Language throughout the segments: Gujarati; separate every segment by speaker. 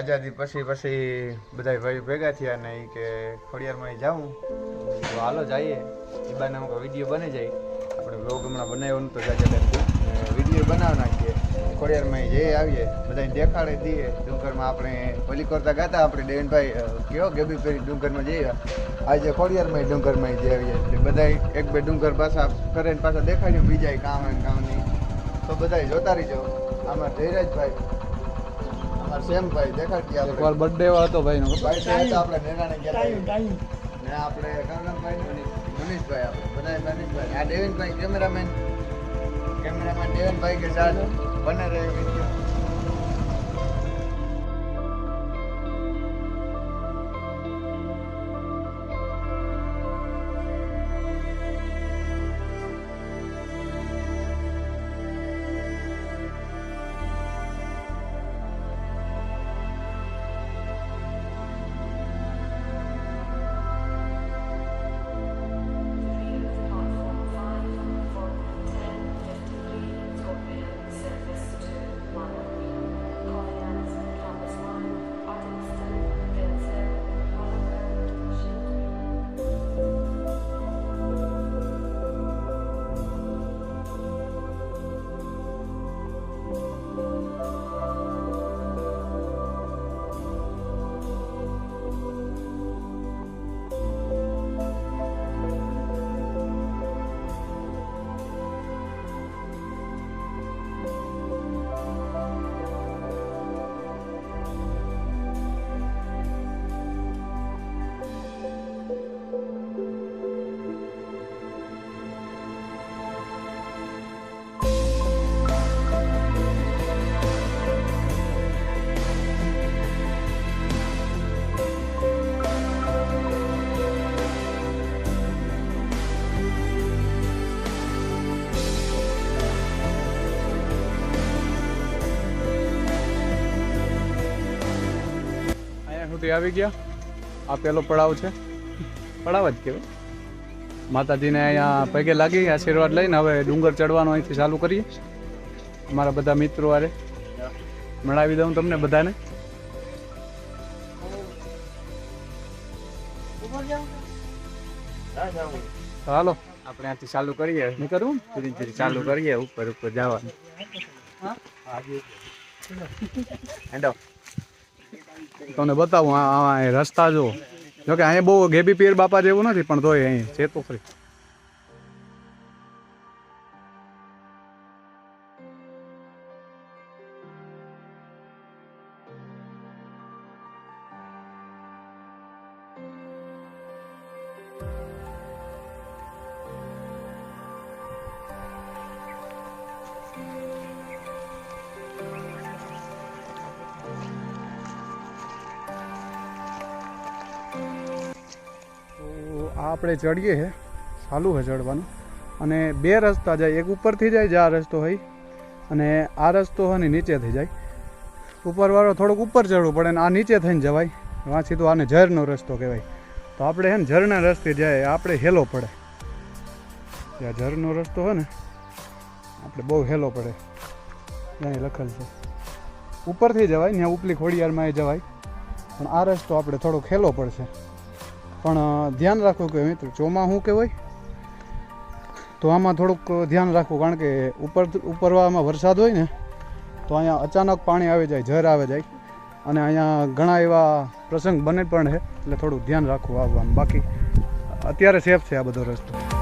Speaker 1: જાજાદી પછી પછી બધા ભાઈ ભેગા થયા ને કે ખોડિયારમાં જાઉં. તો હાલો જઈએ. એ બાને અમુક વીડિયો બની જાય. આપણે બ્લોગ હમણાં બનાવ્યો નતો જાજા વીડિયો બનાવી નાખીએ. ખોડિયારમાં જે આવીએ. બધાને દેખાડે દઈએ. ડુંગરમાં આપણે ઓલી કરતા ગાતા આપણે દેવેનભાઈ કયો ગેબી પેરી ડુંગરમાં જઈએ આજે ખોડિયારમાં ડુંગરમાં જે આવીએ. એટલે બધા એક બે ડુંગર પાછા કરે પાછા દેખાડ્યું. બીજા કામ કામ નહીં. તો બધા જોતા રહીજો. આમાં ધીરજભાઈ અમારા સેમભાઈ દેખાડતી આપણે
Speaker 2: એકવાર બર્થડે હતો ભાઈનો.
Speaker 1: ભાઈ તો હતા આપણે નેનાને ગયા. ને આપણે કંગનભાઈ મનીષભાઈ આપણે બધા મનીષભાઈ. આ દેવેનભાઈ કેમેરામેન. કેમેરામેન દેવેનભાઈ કે સાથ બને રહે
Speaker 2: સુધી આવી ગયા. આ પેલો પડાવ છે. પડાવ જ કહેવાય. માતાજીને અહીંયા પગે લાગી આશીર્વાદ લઈને હવે ડુંગર ચડવાનો અહીંથી ચાલુ કરીએ. અમારા બધા મિત્રો આરે મળાવી દઉં તમને બધાને. હાલો
Speaker 1: આપણે આથી ચાલુ કરીએ.
Speaker 2: નહીં કરવું?
Speaker 1: ધીરે ધીરે ચાલુ કરીએ ઉપર ઉપર જવાનું. હેડો.
Speaker 2: તમને બતાવું, આ રસ્તા જો જોકે અહીંયા બહુ ગેબી પીર બાપા જેવું નથી, પણ તોય અહીં, છે તો ખરી આપણે ચડીએ છે ચાલુ છે ચડવાનું. અને બે રસ્તા જાય, એક ઉપરથી જાય, જે આ રસ્તો હોય, અને આ રસ્તો હોય ને નીચેથી જાય. ઉપરવાળો થોડુંક ઉપર ચડવું પડે ને આ નીચે થઈને જવાય. વાંચી તો આને ઝરનો રસ્તો કહેવાય. તો આપણે છે ને ઝરના રસ્તે જાય, આપણે હેલો પડે. આ ઝરનો રસ્તો હોય ને, આપણે બહુ હેલો પડે. ત્યાં લખેલ છે. ઉપરથી જવાય, ત્યાં ઉપલી ખોડિયારમાં એ જવાય. પણ આ રસ્તો આપણે થોડોક હેલો પડશે. પણ ધ્યાન રાખવું કે મિત્રો ચોમાસું કે હોય તો આમાં થોડુંક ધ્યાન રાખવું કારણ કે ઉપર, ઉપરવામાં વરસાદ હોય ને, તો અહીંયા અચાનક પાણી આવી જાય, ઝર આવે જાય. અને અહીંયા ઘણા એવા પ્રસંગ બને પણ છે, એટલે થોડું ધ્યાન રાખવું આવવાનું. બાકી, અત્યારે સેફ છે આ બધો રસ્તો.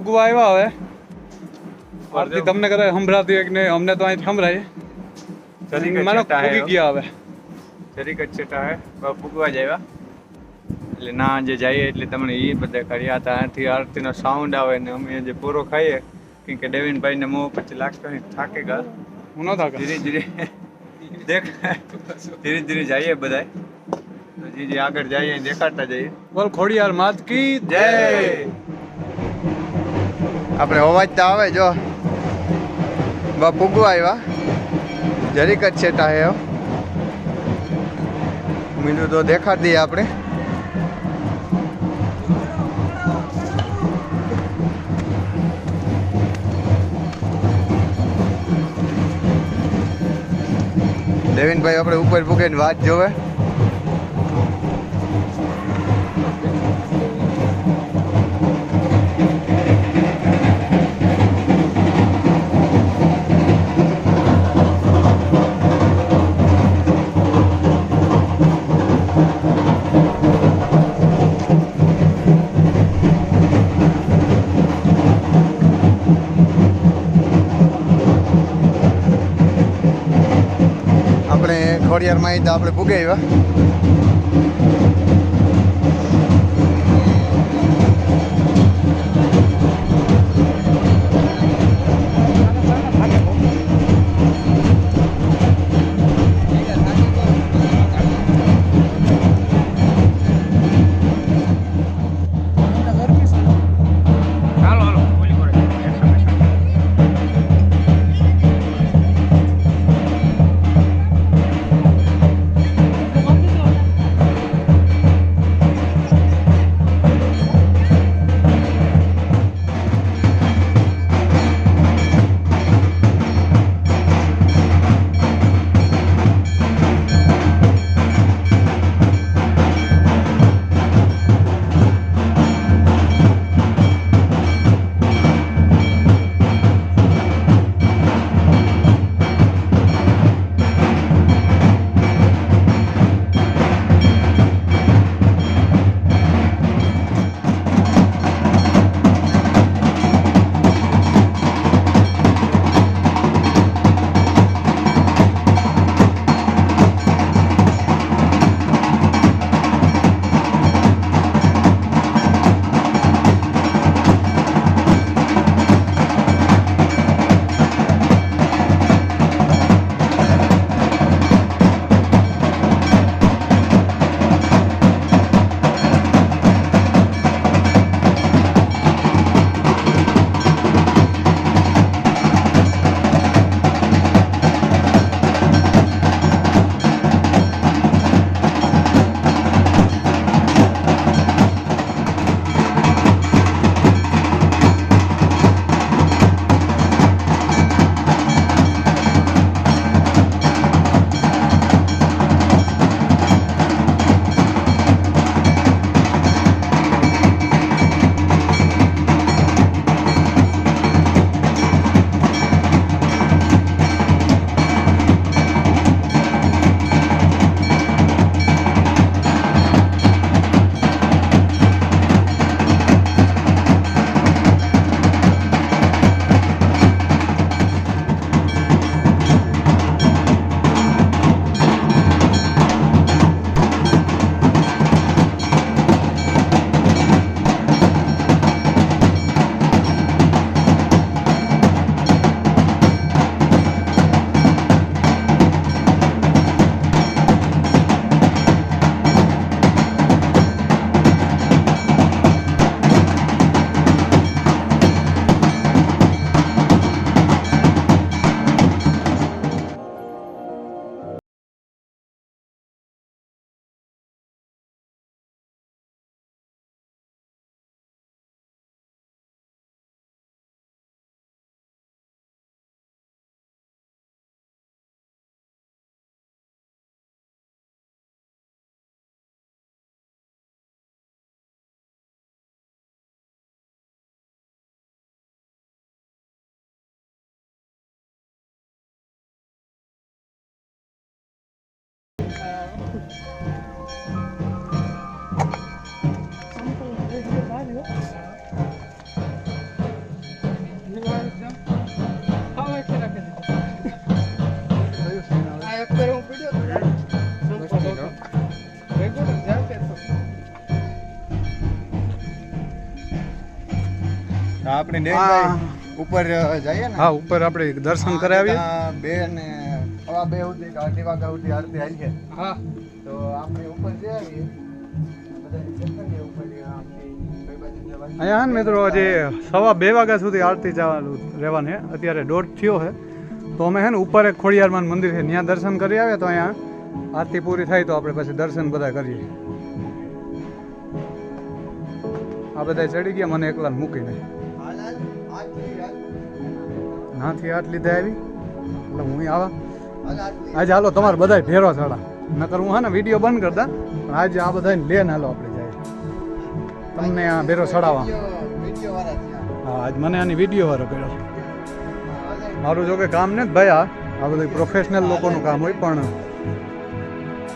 Speaker 2: ઉગવા આવ્યા હવે. આરતી તમને કદાચ સંભળાતી હોય કે નહીં અમને તો અહીં સંભળાય. માનો
Speaker 1: હે
Speaker 2: ઉગી ગયા હવે.
Speaker 1: જરીક જ છેટા હે ફૂગવા જ આવ્યા. એટલે ના જે જઈએ એટલે તમને એ બધા કર્યા હતા આથી આરતીનો સાઉન્ડ આવે ને અમે જે પૂરો ખાઈએ કેમ કે દેવિનભાઈને મોં પછી લાગતો થાકે ગયા
Speaker 2: હું ન થાકે.
Speaker 1: ધીરે ધીરે દેખ. ધીરે ધીરે જઈએ બધાય. તો જે આગળ જઈએ દેખાડતા જઈએ.
Speaker 2: બોલ ખોડિયાર માત કી
Speaker 1: જય. આપણે અવાજ તો આવે, જો. બા, પૂગવા આવ્યા. જરીક જ છે ટાહે મીનું તો દેખાડી દઈએ આપણે. દેવિનભાઈ આપણે ઉપર પૂગીને વાત જોવે. ખોડિયારમાં આવી તો આપણે પૂગે આપણે
Speaker 2: હા.
Speaker 1: ઉપર જઈએ ને?
Speaker 2: હા ઉપર આપણે દર્શન કરાવીએ.
Speaker 1: બે ને આવા બે કે અઢી વાગ્યા સુધી આરતી આવી છે
Speaker 2: હા.
Speaker 1: તો આપણે ઉપર જઈ આવીએ.
Speaker 2: અહીંયા ને મિત્રો જે સવા બે વાગ્યા સુધી આરતી જવાનું રહેવાની છે. અત્યારે દોઢ થયો છે. તો અમે હે ને ઉપર એક ખોડિયારમાં મંદિર છે ત્યાં દર્શન કરી આવ્યા તો અહીંયા આરતી પૂરી થાય તો આપણે પછી દર્શન બધા કરીએ. આ બધા ચડી ગયા મને એકલા મૂકીને. નાથી આટ લીધે આવી? એટલે હું આવા. આજે હાલો, તમારે બધા ભેરો ચડા નકર હું હા ને વીડિયો બંધ કરતા પણ આજે આ બધાને લેને હાલો આપણે જાય. તમને આ ભેરો
Speaker 1: આ.
Speaker 2: હા, આજ મને આની વીડિયો વાળો કર્યો મારું જો કે કામ ને ભાઈ આ. આ બધું પ્રોફેશનલ લોકોનું કામ હોય પણ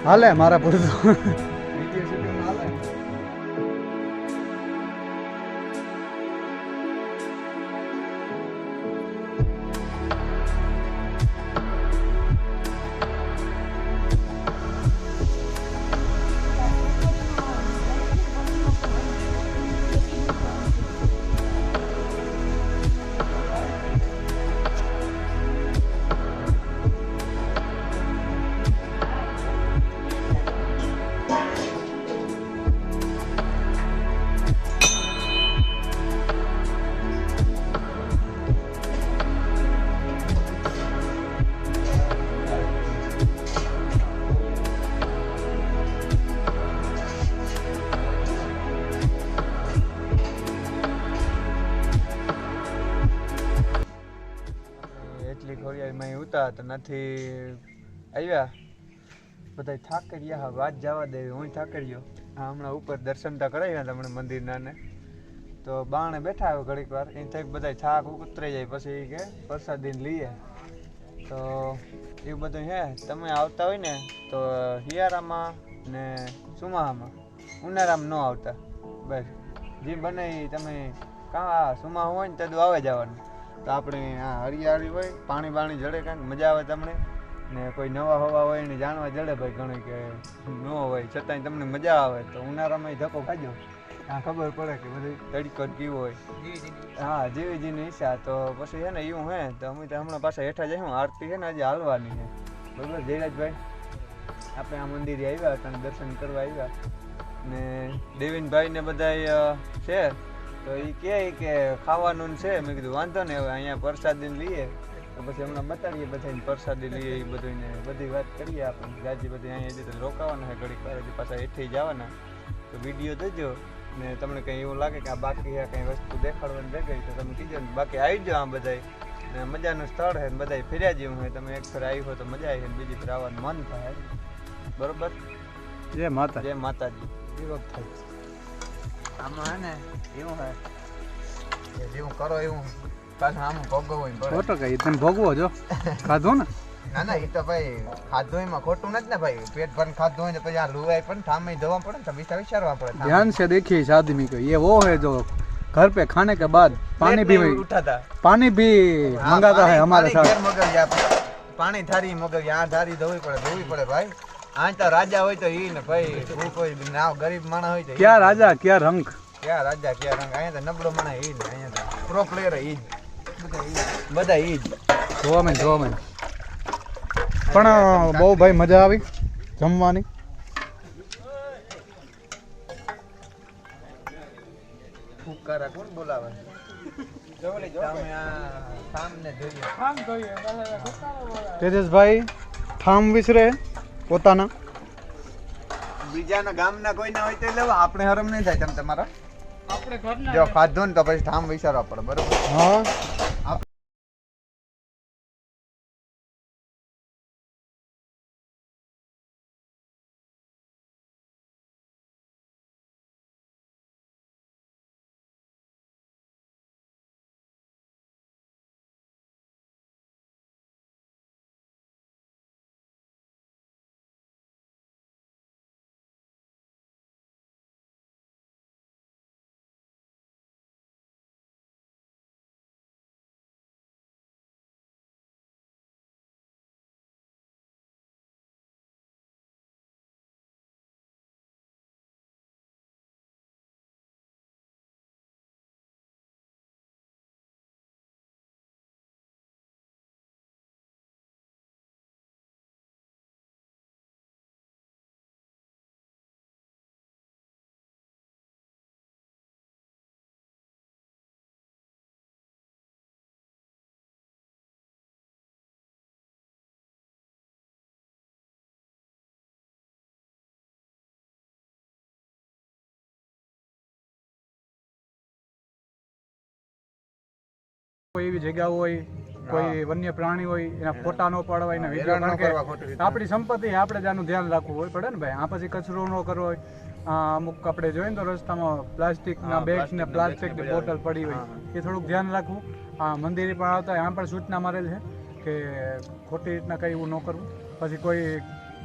Speaker 2: હાલે મારા પૂરતું
Speaker 1: અહીં તો નથી. આવ્યા? બધા થાકી ગયા હા, વાત જવા દે, હું થાકી ગયો હા, હમણાં ઉપર દર્શન તો કરાવ્યા તમને મંદિરના ને. તો બાણે બેઠા આવ્યો ઘડીક વાર એ થઈ બધા થાક ઉતરાઈ જાય, પછી કે પ્રસાદી લઈએ. તો એ બધું હે, તમે આવતા હોય ને, તો હિયારામાં ને સુમાહામાં. ઉનાળામાં ન આવતા. બસ, જે બને તમે કાં સુમા હોય ને તદું આવે જવાનું. તો આપણે આ હરિયાળી હોય, પાણી બાણી જડે કાંઈક મજા આવે તમને. ને કોઈ નવા હવા હોય ને જાણવા જડે ભાઈ ઘણું કે ન હોય, છતાંય તમને મજા આવે. તો ઉનાળામાં ધક્કો ખાજો. હા ખબર પડે કે બધું તડકો કેવો હોય. હા, જેવી જેની ઈચ્છા. તો પછી છે ને એવું હે, તો અમે તો હમણાં પાછા હેઠા જઈશું આરતી છે ને આજે હાલવાની છે બરાબર, જયરાજભાઈ, આપણે આ મંદિરે આવ્યા હતા દર્શન કરવા આવ્યા. ને દેવીનભાઈ ને બધા છે? તો એ કહે કે ખાવાનું છે. મેં કીધું વાંધો ને હવે અહીંયા પ્રસાદી લઈએ. તો પછી હમણાં બતાડીએ બધાને પ્રસાદી લઈએ એ બધું ને બધી વાત કરીએ આપણે. જાજી બધી અહીંયા તો રોકાવાના છે ઘડીક વાર પાછા એઠી જવાના. તો વીડિયો જોજો ને તમને કંઈ એવું લાગે કે આ બાકી આ કંઈ વસ્તુ દેખાડવાની રહી ગઈ તો તમે કીજો ને. બાકી આવી જાઓ આ બધાય. ને મજાનું સ્થળ છે ને બધાય ફેર્યા જેવું હોય તમે એક ફેર આવી હોય તો મજા આવી ને બીજી ફેર આવવાનું મન થાય. બરોબર?
Speaker 2: જય માતા
Speaker 1: જય માતાજી.
Speaker 2: વિરોધ થાય.
Speaker 1: આમાં હે ને એવું હે કે જેવું કરો એવું પાછું આમ ભોગવવું પડે
Speaker 2: ખોટો કઈ તમે ભોગવો જો ખાધું ને
Speaker 1: ના ના એ તો ભાઈ ખાધું એમાં ખોટું નથી ને ભાઈ પેટ ભરીને ખાધું હોય ને પછી આ લુવાય પણ સામે ધોવા પડે ને તો વિચાર વિચારવા પડે સામે.
Speaker 2: ध्यान से देखिए इस आदमी को ये वो है जो घर पे खाने के बाद पानी
Speaker 1: પ્લેટ
Speaker 2: भी
Speaker 1: નહીં ઉઠાતા
Speaker 2: पानी भी
Speaker 1: હા,
Speaker 2: मंगाता है
Speaker 1: પાણી-
Speaker 2: हमारे
Speaker 1: પાણી
Speaker 2: साथ
Speaker 1: ઘેર મગાવી આપે. પાણી થારી મગાવી આ થારી ધોવી પડે આજ તો રાજા હોય તો ઈ ને ભાઈ હું કોઈ ના ગરીબ માણસ હોય તો
Speaker 2: ક્યાં રાજા ક્યાં રંગ?
Speaker 1: ક્યાં રાજા ક્યાં રંગ? અહીંયા તો નબળો માણસ ઈ ને અહીંયા તો પ્રો પ્લેયર બધા ઈ જ.
Speaker 2: જોવા મેં જોવા મેં પણ બહુ ભાઈ મજા આવી જમવાની.
Speaker 1: ફૂકારા કોણ
Speaker 2: તેજસભાઈ ઠામ વિસરે. પોતાના?
Speaker 1: બીજાના ગામના કોઈ ના હોય તો લેવા આપણે હરમ નહીં થાય તમે તમારા. જો ખાધો ને તો પછી ઠામ વિચારવા પડે બરોબર?
Speaker 2: હા. કોઈ એવી જગ્યા હોય કોઈ વન્ય પ્રાણી હોય એના ફોટા ન પાડવા એના વીડિયો
Speaker 1: ન
Speaker 2: કારણ
Speaker 1: કરવા
Speaker 2: કે આપણી સંપત્તિ આપણે જ આનું ધ્યાન રાખવું હોય પડે ને ભાઈ? આ પછી કચરો ન કરવો હોય. આ અમુક આપણે જોઈએ ને તો રસ્તામાં પ્લાસ્ટિકના
Speaker 1: બેગ
Speaker 2: બેગ્સ ને
Speaker 1: પ્લાસ્ટિકના
Speaker 2: બોટલ પડી હોય. એ થોડુંક ધ્યાન રાખવું. આ મંદિરે પણ આવતા હોય, આમ પણ સૂચના મારેલ છે કે ખોટી રીતના કંઈ એવું ન કરવું. પછી કોઈ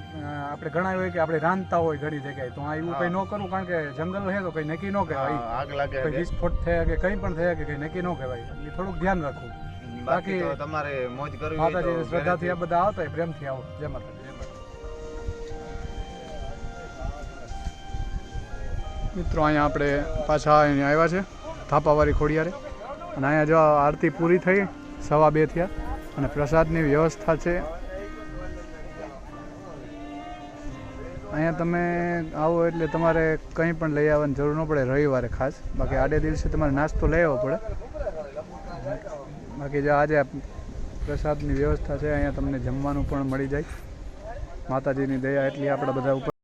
Speaker 2: આપણે ઘણા હોય કે આપણે રાંધતા હોય ઘણી જગ્યાએ. તો આ એવું કંઈ ન કરવું કારણ કે જંગલ છે તો કંઈ નક્કી ન કહેવાય.
Speaker 1: આગ લાગે
Speaker 2: કંઈ વિસ્ફોટ થયા કે કંઈ પણ થયા કે કંઈ નક્કી ન કહેવાય. એટલે થોડુંક ધ્યાન રાખવું.
Speaker 1: બાકી તમારે મોજ કરવી
Speaker 2: માતાજી શ્રદ્ધાથી આ બધા આવતા હોય પ્રેમથી આવો. જય માતાજી. મિત્રો અહીંયા આપણે પાછા અહીંયા આવ્યા છે થાપાવાળી ખોડિયારે. અને અહીંયા જો આરતી પૂરી થઈ સવા બે થયા. અને પ્રસાદની વ્યવસ્થા છે. અહીંયા તમે આવો એટલે તમારે કંઈ પણ લઈ આવવાની જરૂર ન પડે રવિવારે ખાસ. બાકી આડે દિવસે તમારે નાસ્તો લઈ આવવો પડે. બાકી જો આજે પ્રસાદની વ્યવસ્થા છે, અહીંયા તમને જમવાનું પણ મળી જાય. માતાજીની દયા એટલી આપણા બધા ઉપર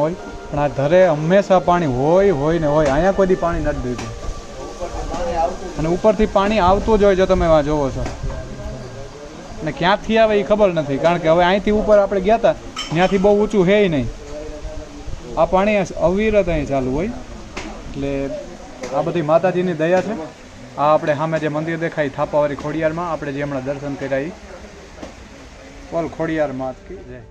Speaker 2: હોય, પણ આ ધરે હંમેશા પાણી હોય હોય ને હોય. અહીંયા કોઈ પાણી નથી દીધું અને ઉપરથી પાણી આવતું જ હોય જો તમે જોવો છો. અને ક્યાંથી આવે એ ખબર નથી, કારણ કે હવે અહીંથી ઉપર આપણે ગયા હતા ત્યાંથી બહુ ઊંચું હે નહીં. આ પાણી અવિરત અહીં ચાલુ હોય. એટલે આ બધી માતાજીની દયા છે. આ આપણે સામે જે મંદિર દેખાય, થાપાવાળી ખોડિયારમાં આપણે જે હમણાં દર્શન કર્યા એ બોલ ખોડિયાર જય.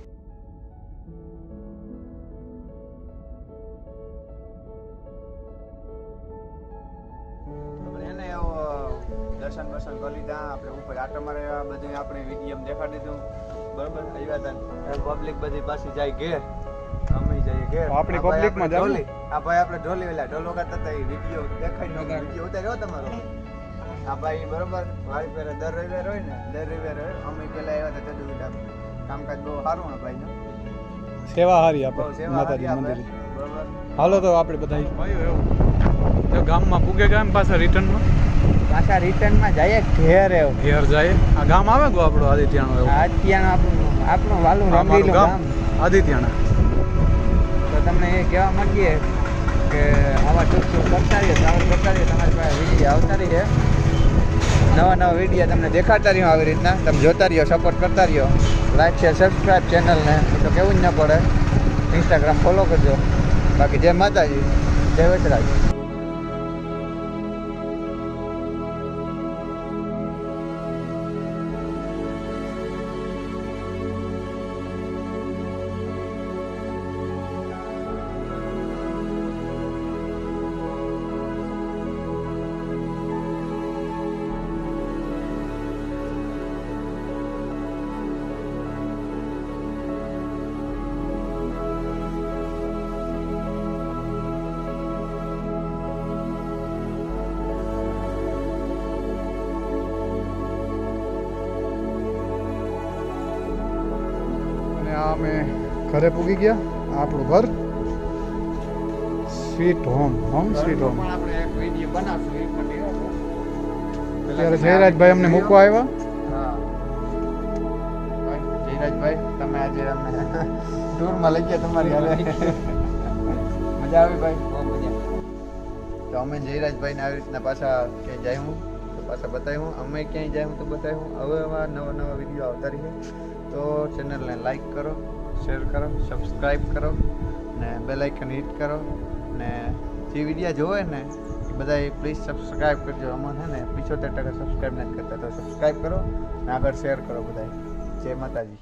Speaker 1: બરોબર? આવ્યા હતા. પબ્લિક બધી પાછી જાય ઘેર. અમે જઈએ ઘેર.
Speaker 2: આપણી
Speaker 1: આ
Speaker 2: માં જાવ
Speaker 1: આ ભાઈ આપણે ઢોલી વેલા ઢોલ વગાડતા હતા એ વીડિયો દેખાડી નો વીડિયો ઉતાર્યો તમારો આ ભાઈ બરોબર વાળી પેરે દર રવિવાર હોય ને દર રવિવાર હોય. અમે પેલા આવ્યા હતા તે દુડા કામકાજ બહુ સારું ને ભાઈ
Speaker 2: સેવા હારી આપણે
Speaker 1: સેવા
Speaker 2: માતાજી મંદિરે.
Speaker 1: બરોબર.
Speaker 2: હાલો તો આપણે બધા તો ગામમાં પૂગે ગામ પાછા રિટર્નમાં
Speaker 3: પાછા રિટર્નમાં જઈએ ઘેર એવું.
Speaker 2: ઘેર જાય આ ગામ આવે ગો આપણું આદિત્યાનું એવું?
Speaker 3: આપણું આપણું વાલું રંગીલું
Speaker 2: ગામ. આદિત્યાના.
Speaker 3: તો તમને એ કહેવા માંગીએ કે આવા ટૂંક ટૂંક કરતા રહીએ ટ્રાવેલ કરતા રહીએ તમારી પાસે વીડિયો આવતા રહીએ નવા નવા વીડિયો તમને દેખાડતા રહ્યો આવી રીતના. તમે જોતા રહ્યો સપોર્ટ કરતા રહ્યો. લાઈક શેર સબસ્ક્રાઈબ ચેનલને એ તો કેવું જ ન પડે. ઇન્સ્ટાગ્રામ ફોલો કરજો. બાકી જય માતાજી જય વચરાજ
Speaker 2: ઘરે પૂગી ગયા. આપણું ઘર.
Speaker 1: Sweet home home sweet home
Speaker 2: અત્યારે જયરાજભાઈ અમને મૂકવા આવ્યા.
Speaker 1: હા. જયરાજભાઈ તમે આજે અમને ટૂરમાં લઈ ગયા તમારી મજા આવી ભાઈ? તો અમે જયરાજભાઈને આવી રીતના પાછા ક્યાંય જાય હું? તો પાછા બતાવ્યું અમે ક્યાંય જાય હું તો બતાવ્યું હવે આવા નવા નવા વીડિયો આવતા રહીએ તો ચેનલને લાઈક કરો. શેર કરો સબસ્ક્રાઈબ કરો ને બેલ આઇકન હિટ કરો ને જે વિડીયા જોવે ને એ બધા પ્લીઝ સબસ્ક્રાઈબ કરજો. અમને છે ને પિછોતેર ટકા સબસ્ક્રાઈબ નથી કરતા. તો સબસ્ક્રાઈબ કરો ને આગળ શેર કરો બધા જય માતાજી.